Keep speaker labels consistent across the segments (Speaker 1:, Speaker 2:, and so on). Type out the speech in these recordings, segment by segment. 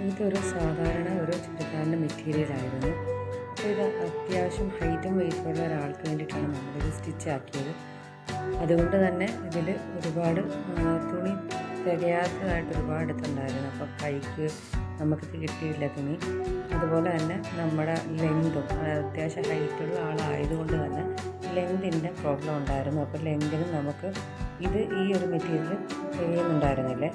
Speaker 1: ഇതൊരു സാധാരണ ഒരു ചുരിദാറിന്റെ മെറ്റീരിയൽ ആയിരുന്നു. അപ്പോൾ ഇത് അത്യാവശ്യം ഹൈറ്റും വെയിറ്റുള്ള ഒരാൾക്ക് വേണ്ടിയിട്ടാണ് നമ്മളിത് സ്റ്റിച്ച് ആക്കിയത്. അതുകൊണ്ട് തന്നെ ഇതിൽ ഒരുപാട് തുണി തികയാത്തതായിട്ട് ഒരുപാട് എടുത്തുണ്ടായിരുന്നു അപ്പോൾ കൈക്ക് നമുക്ക് കിട്ടിയില്ല തുണി. അതുപോലെ തന്നെ നമ്മുടെ ലെങ്തും അത്യാവശ്യം ഹൈറ്റുള്ള ആളായതുകൊണ്ട് തന്നെ ലെങ്തിന്റെ പ്രോബ്ലം ഉണ്ടായിരുന്നു. അപ്പോൾ ലെങ്തിന് നമുക്ക് ഇത് ഈ ഒരു മെറ്റീരിയൽ ചെയ്യുന്നുണ്ടായിരുന്നില്ലേ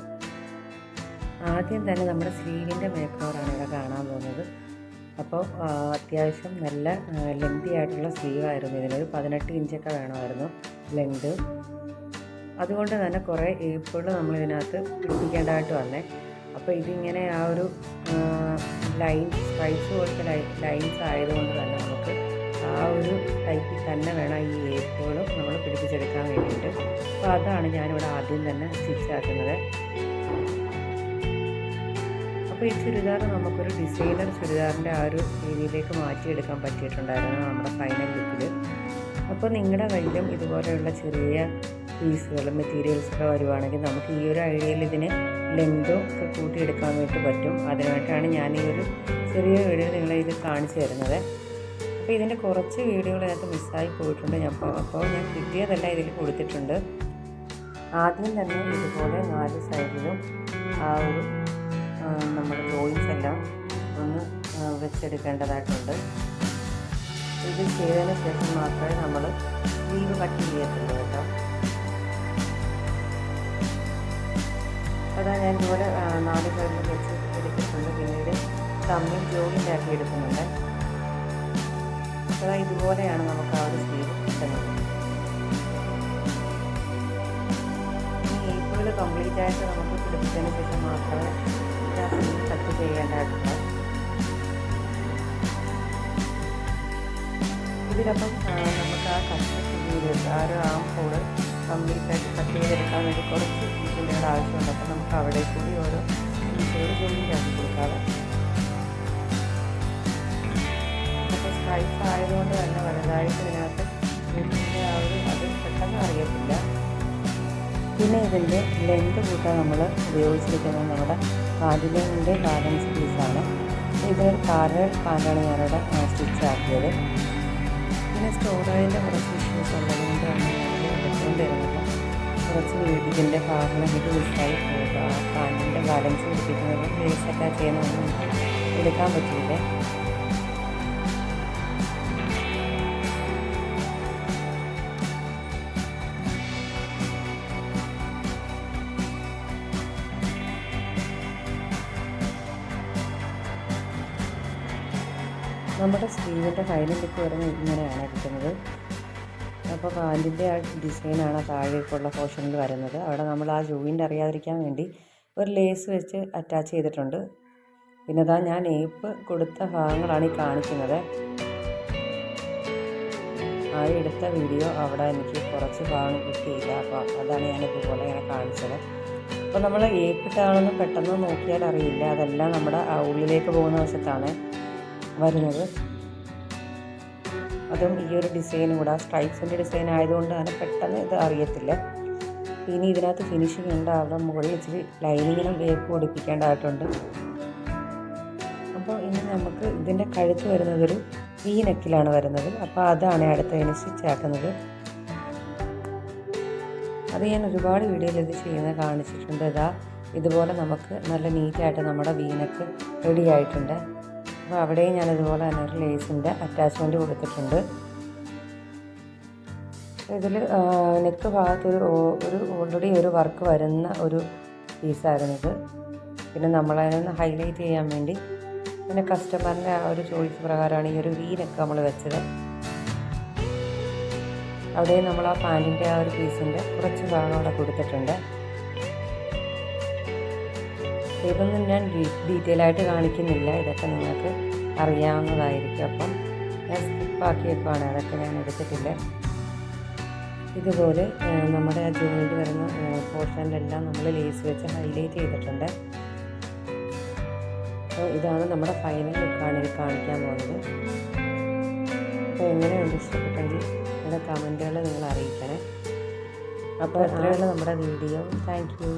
Speaker 1: ആദ്യം തന്നെ നമ്മുടെ സ്ലീവിന്റെ മേക്കോറാണ് ഇവിടെ കാണാൻ പോകുന്നത്. അപ്പോൾ അത്യാവശ്യം നല്ല ലെങ്തി ആയിട്ടുള്ള സ്ലീവായിരുന്നു ഇതിനൊരു പതിനെട്ട് ഇഞ്ചൊക്കെ വേണമായിരുന്നു ലെങ്ത് അതുകൊണ്ട് തന്നെ കുറേ ഏപ്പിൾ നമ്മൾ ഇതിനകത്ത് പിടിപ്പിക്കേണ്ടതായിട്ട് വന്നേ. അപ്പോൾ ഇതിങ്ങനെ ആ ഒരു ലൈൻ സ്ട്രൈപ്സ് പോലത്തെ ലൈൻസ് ആയതുകൊണ്ട് തന്നെ നമുക്ക് ആ ഒരു ടൈപ്പിൽ തന്നെ വേണം ഈ ഏപ്പുകളും നമ്മൾ പിടിപ്പിച്ചെടുക്കാൻ വേണ്ടിയിട്ട്. അപ്പോൾ അതാണ് ഞാനിവിടെ ആദ്യം തന്നെ സ്റ്റിച്ച് ആക്കുന്നത്. അപ്പോൾ ഈ ചുരിദാർ നമുക്കൊരു ഡിസൈനർ ചുരിദാറിന്റെ ആ ഒരു രീതിയിലേക്ക് മാറ്റിയെടുക്കാൻ പറ്റിയിട്ടുണ്ടായിരുന്നു നമ്മുടെ ഫൈനൽ ലുക്കിൽ അപ്പോൾ നിങ്ങളുടെ കയ്യിലും ഇതുപോലെയുള്ള ചെറിയ പീസുകൾ മെറ്റീരിയൽസൊക്കെ വരുവാണെങ്കിൽ നമുക്ക് ഈ ഒരു ഐഡിയയിൽ ഇതിന് ലെങ്തും ഒക്കെ കൂട്ടിയെടുക്കാൻ വേണ്ടി പറ്റും. അതിനായിട്ടാണ് ഞാൻ ഈ ഒരു ചെറിയ വീഡിയോ നിങ്ങളെ ഇത് കാണിച്ചു തരുന്നത്. അപ്പോൾ ഇതിന്റെ കുറച്ച് വീഡിയോകൾ ഇതിനകത്ത് മിസ്സായി പോയിട്ടുണ്ട്. ഞാൻ അപ്പോൾ ഞാൻ കിട്ടിയതെല്ലാം ഇതിൽ കൊടുത്തിട്ടുണ്ട്. ആദ്യം തന്നെ ഇതുപോലെ നാല് സൈഡിലും ആ ഒരു ആ, നമ്മുടെ ജോയിൻസ് എല്ലാം ഒന്ന് വെച്ചെടുക്കേണ്ടതായിട്ടുണ്ട്. ഇത് ചെയ്തതിന് ശേഷം മാത്രമേ നമ്മൾ ലീവ് കട്ട് ചെയ്യത്തുള്ളൂ കേട്ടോ. അതാ ഞാൻ ഇതുപോലെ നാല് സൈഡിൽ വെച്ച് എടുത്തിട്ടുണ്ട്. പിന്നീട് തമ്മിൽ ജോയിന്റ് ആക്കി എടുക്കുന്നുണ്ട്. അതാ ഇതുപോലെയാണ് നമുക്ക് ആ ഒരു സ്ലീവ് കിട്ടുന്നത്. ഇനി ഏപ്രിൽ കംപ്ലീറ്റ് ആയിട്ട് നമുക്ക് പിടിപ്പിച്ചതിന് ശേഷം മാത്രമേ സ്ലീവ് കട്ട് ചെയ്യേണ്ടതായിട്ടുള്ളൂ ഇതിനപ്പം നമുക്ക് ആ കട്ട് ചെയ്ത് ആ ഒരു ആം ഹോൾ കട്ട് ചെയ്തെടുക്കാൻ വേണ്ടി കുറച്ച് പീസുകളുടെ ആവശ്യമുണ്ട്. അപ്പം നമുക്ക് അവിടെ കൂടി ഓരോ പീസുകൾ ജോലിയാക്കി കൊടുക്കാതെ അപ്പോൾ സ്ട്രൈപ്പ് ആയതുകൊണ്ട് തന്നെ വലുതായിട്ട് ഇതിനകത്ത് ഇതിന്റെ ആ ഒരു അത് പെട്ടെന്ന് അറിയത്തില്ല. പിന്നെ ഇതിന്റെ ലെങ്ത് കൂട്ടാൻ നമ്മൾ ഉപയോഗിച്ചിരിക്കുന്നത് നമ്മുടെ കാതിലിന്റെ ബാലൻസ് പീസാണ് ഇത് കാറ് പാലാണ് ഞാനിവിടെ സ്റ്റിച്ച് ആക്കിയത്. പിന്നെ സ്റ്റോറേജിന്റെ കുറച്ച് ഇഷ്യൂസ് ഉള്ളതുകൊണ്ടാണ് ഞാൻ എടുത്തുകൊണ്ടിരുന്നത്. കുറച്ച് ഇതിന്റെ ഇത് മിസ്സായി പോകുക കാലിന്റെ ബാലൻസ് പിടിപ്പിക്കുന്നത്. ലേസ് അറ്റാച്ച് ചെയ്യുന്നതൊന്നും എടുക്കാൻ പറ്റിയില്ല. നമ്മുടെ സ്ലീവിന്റെ ഫൈനൽ ലുക്ക് ഇങ്ങനെയാണ് ഇരിക്കുന്നത്. അപ്പോൾ പാന്റിന്റെ ആ ഡിസൈനാണ് താഴേക്കുള്ള പോർഷനിൽ വരുന്നത്. അവിടെ നമ്മൾ ആ ജോയിന്റ് അറിയാതിരിക്കാൻ വേണ്ടി ഒരു ലേസ് വെച്ച് അറ്റാച്ച് ചെയ്തിട്ടുണ്ട്. പിന്നെ അതാ ഞാൻ ഏപ്പ് കൊടുത്ത ഭാഗങ്ങളാണ് ഈ കാണിക്കുന്നത്. ആ എടുത്ത വീഡിയോ അവിടെ എനിക്ക് കുറച്ച് ഭാഗം കിട്ടിയില്ല. അപ്പോൾ അതാണ് ഞാൻ ഇതുപോലെ ഇങ്ങനെ കാണിച്ചത്. അപ്പോൾ നമ്മൾ ഏപ്പിട്ടാണെന്ന് പെട്ടെന്ന് നോക്കിയാൽ അറിയില്ല. അതെല്ലാം നമ്മുടെ ഉള്ളിലേക്ക് പോകുന്ന വശത്താണ്. വരുന്നത്. അതും ഈ ഒരു ഡിസൈനും കൂടെ ആ സ്ട്രൈപ്സിന്റെ ഡിസൈൻ ആയതുകൊണ്ട് തന്നെ പെട്ടെന്ന് ഇത് അറിയത്തില്ല. ഇനി ഇതിനകത്ത് ഫിനിഷിംഗ് ഉണ്ട്. അവിടെ മുകളിൽ ഇച്ചിരി ലൈനിങ്ങിനും വേപ്പ് പൊടിപ്പിക്കേണ്ടതായിട്ടുണ്ട്. അപ്പോൾ ഇനി നമുക്ക് ഇതിന്റെ കഴുത്ത് വരുന്നതൊരു വി നെക്കിലാണ് വരുന്നത്. അപ്പോൾ അതാണ് അടുത്ത ഇനി സ്റ്റിച്ച് ആക്കുന്നത് അത് ഞാൻ ഒരുപാട് വീഡിയോയിൽ ഇത് ചെയ്യുന്നത് കാണിച്ചിട്ടുണ്ട്. ഇതാ ഇതുപോലെ നമുക്ക് നല്ല നീറ്റായിട്ട് നമ്മുടെ വീനക്ക് റെഡി ആയിട്ടുണ്ട്. അപ്പോൾ അവിടെയും ഞാൻ ഇതുപോലെ തന്നെ ഒരു ലേസിന്റെ അറ്റാച്ച്മെന്റ് കൊടുത്തിട്ടുണ്ട്. ഇതിൽ നെക്ക് ഭാഗത്തൊരു ഒരു ഓൾറെഡി ഒരു വർക്ക് വരുന്ന ഒരു പീസായിരുന്നു ഇത്. പിന്നെ നമ്മളതിനൊന്ന് ഹൈലൈറ്റ് ചെയ്യാൻ വേണ്ടി പിന്നെ കസ്റ്റമറിന്റെ ആ ഒരു ചോയ്സ് പ്രകാരമാണ് ഈ ഒരു വീ നെക്ക് നമ്മൾ വെച്ചത്. അവിടെയും നമ്മൾ ആ പാന്റിന്റെ ആ ഒരു പീസിന്റെ കുറച്ച് ഭാഗം അവിടെ കൊടുത്തിട്ടുണ്ട്. ഇതൊന്നും ഞാൻ ഡീറ്റെയിൽ ആയിട്ട് കാണിക്കുന്നില്ല. ഇതൊക്കെ നിങ്ങൾക്ക് അറിയാവുന്നതായിരിക്കും. അപ്പം ഞാൻ സ്കിപ്പാക്കിയേക്കുവാണ് അതൊക്കെ ഞാൻ എടുത്തിട്ടില്ല? ഇതുപോലെ നമ്മുടെ ആ ജോയിന്റ് വരുന്ന പോർഷനിലെല്ലാം നമ്മൾ ലേസ് വെച്ച് ഹൈലൈറ്റ് ചെയ്തിട്ടുണ്ട്. അപ്പോൾ ഇതാണ് നമ്മുടെ ഫൈനൽ ലുക്കാണ് ഇത് കാണിക്കാൻ പോകുന്നത്. അപ്പോൾ എങ്ങനെയുണ്ട്? ഇഷ്ടപ്പെട്ടെങ്കിൽ നിങ്ങളുടെ കമന്റുകൾ നിങ്ങൾ അറിയിക്കണേ. അപ്പോൾ അത്രയുള്ള നമ്മുടെ വീഡിയോ താങ്ക് യു